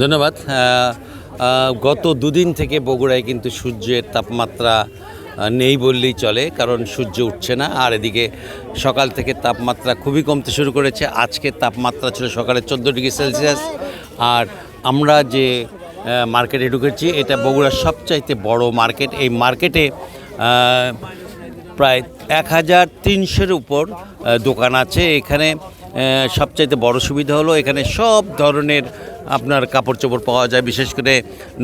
ধন্যবাদ। গত দুদিন থেকে বগুড়ায় কিন্তু সূর্যের তাপমাত্রা নেই বললেই চলে, কারণ সূর্য উঠছে না। আর এদিকে সকাল থেকে তাপমাত্রা খুবই কমতে শুরু করেছে। আজকে তাপমাত্রা ছিল সকালে চোদ্দ ডিগ্রি সেলসিয়াস। আর আমরা যে মার্কেটে ঢুকেছি, এটা বগুড়ার সবচাইতে বড় মার্কেট। এই মার্কেটে প্রায় এক হাজার তিনশোর উপর দোকান আছে। এখানে সবচাইতে বড় সুবিধা হলো এখানে সব ধরনের আপনার কাপড় চোপড় পাওয়া যায়, বিশেষ করে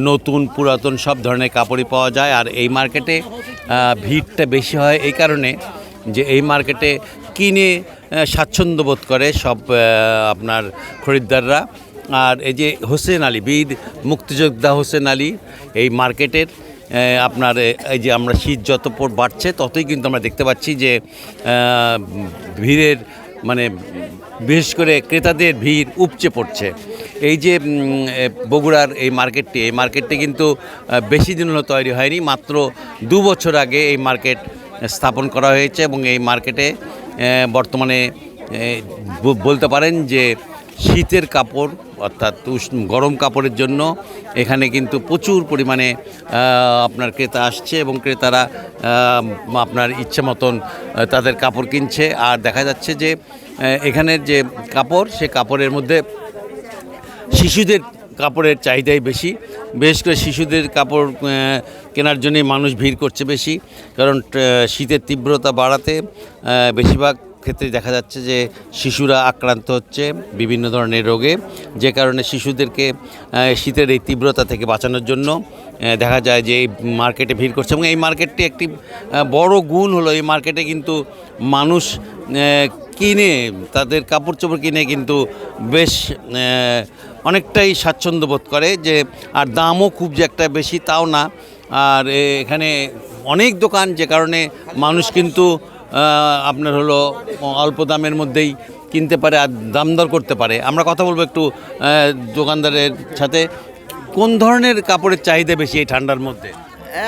নতুন, পুরাতন সব ধরনের কাপড়ই পাওয়া যায়। আর এই মার্কেটে ভিড়টা বেশি হয় এই কারণে যে এই মার্কেটে কিনে স্বাচ্ছন্দ্য বোধ করে সব আপনার খরিদ্দাররা। আর এই যে হোসেন আলী, বীর মুক্তিযোদ্ধা হোসেন আলী, এই মার্কেটের আপনার এই যে আমরা শীত যত বাড়ছে, ততই কিন্তু আমরা দেখতে পাচ্ছি যে ভিড়ের মানে বিশেষ করে ক্রেতাদের ভিড় উপচে পড়ছে। এই যে বগুড়ার এই মার্কেটটি এই মার্কেটটি কিন্তু বেশি দিন হলো তৈরি হয়নি, মাত্র দু বছর আগে এই মার্কেট স্থাপন করা হয়েছে এবং এই মার্কেটে বর্তমানে বলতে পারেন যে শীতের কাপড় অর্থাৎ উষ্ণ গরম কাপড়ের জন্য এখানে কিন্তু প্রচুর পরিমাণে আপনার ক্রেতা আসছে এবং ক্রেতারা আপনার ইচ্ছে মতন তাদের কাপড় কিনছে। আর দেখা যাচ্ছে যে এখানের যে কাপড়, সে কাপড়ের মধ্যে শিশুদের কাপড়ের চাহিদাই বেশি। বিশেষ করে শিশুদের কাপড় কেনার জন্যই মানুষ ভিড় করছে বেশি। কারণ শীতের তীব্রতা বাড়াতে বেশিরভাগ ক্ষেত্রে দেখা যাচ্ছে যে শিশুরা আক্রান্ত হচ্ছে বিভিন্ন ধরনের রোগে, যে কারণে শিশুদেরকে শীতের এই তীব্রতা থেকে বাঁচানোর জন্য দেখা যায় যে এই মার্কেটে ভিড় করছে এবং এই মার্কেটটি একটি বড় গুণ হলো এই মার্কেটে কিন্তু মানুষ কিনে, তাদের কাপড় চোপড় কিনে কিন্তু বেশ অনেকটাই স্বাচ্ছন্দ্য বোধ করে যে আর দামও খুব যে একটা বেশি তাও না। আর এখানে অনেক দোকান যে কারণে মানুষ কিন্তু আপনার হলো অল্প দামের মধ্যেই কিনতে পারে আর দাম দর করতে পারে। আমরা কথা বলব একটু দোকানদারের সাথে। কোন ধরনের কাপড়ের চাহিদা বেশি এই ঠান্ডার মধ্যে?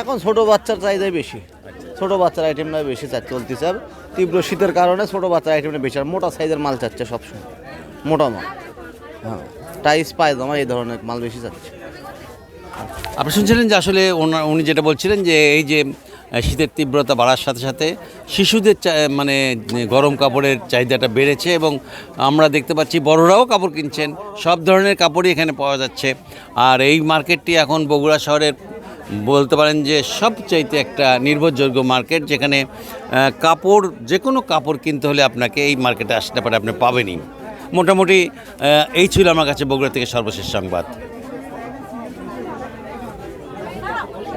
এখন ছোট বাচ্চার চাহিদাই বেশি। ছোট বাচ্চার আইটেমটা বেশি চলতেছে তীব্র শীতের কারণে ছোট বাচ্চার আইটেমটা বেশি আর মোটা সাইজের মাল চাচ্ছে সবসময়। মোটা মাল। হ্যাঁ টাইস পায়জামা এই ধরনের মাল বেশি চাচ্ছে। আপনি শুনছিলেন যে আসলে উনি যেটা বলছিলেন যে এই যে শীতের তীব্রতা বাড়ার সাথে সাথে শিশুদের মানে গরম কাপড়ের চাহিদাটা বেড়েছে এবং আমরা দেখতে পাচ্ছি বড়রাও কাপড় কিনছেন। সব ধরনের কাপড়ই এখানে পাওয়া যাচ্ছে। আর এই মার্কেটটি এখন বগুড়া শহরের বলতে পারেন যে সবচাইতে একটা নির্ভরযোগ্য মার্কেট, যেখানে কাপড় যে কোনো কাপড় কিনতে হলে আপনাকে এই মার্কেটে আসতে পারে, আপনি পাবেনই। মোটামুটি এই ছিল আমার কাছে বগুড়া থেকে সর্বশেষ সংবাদ।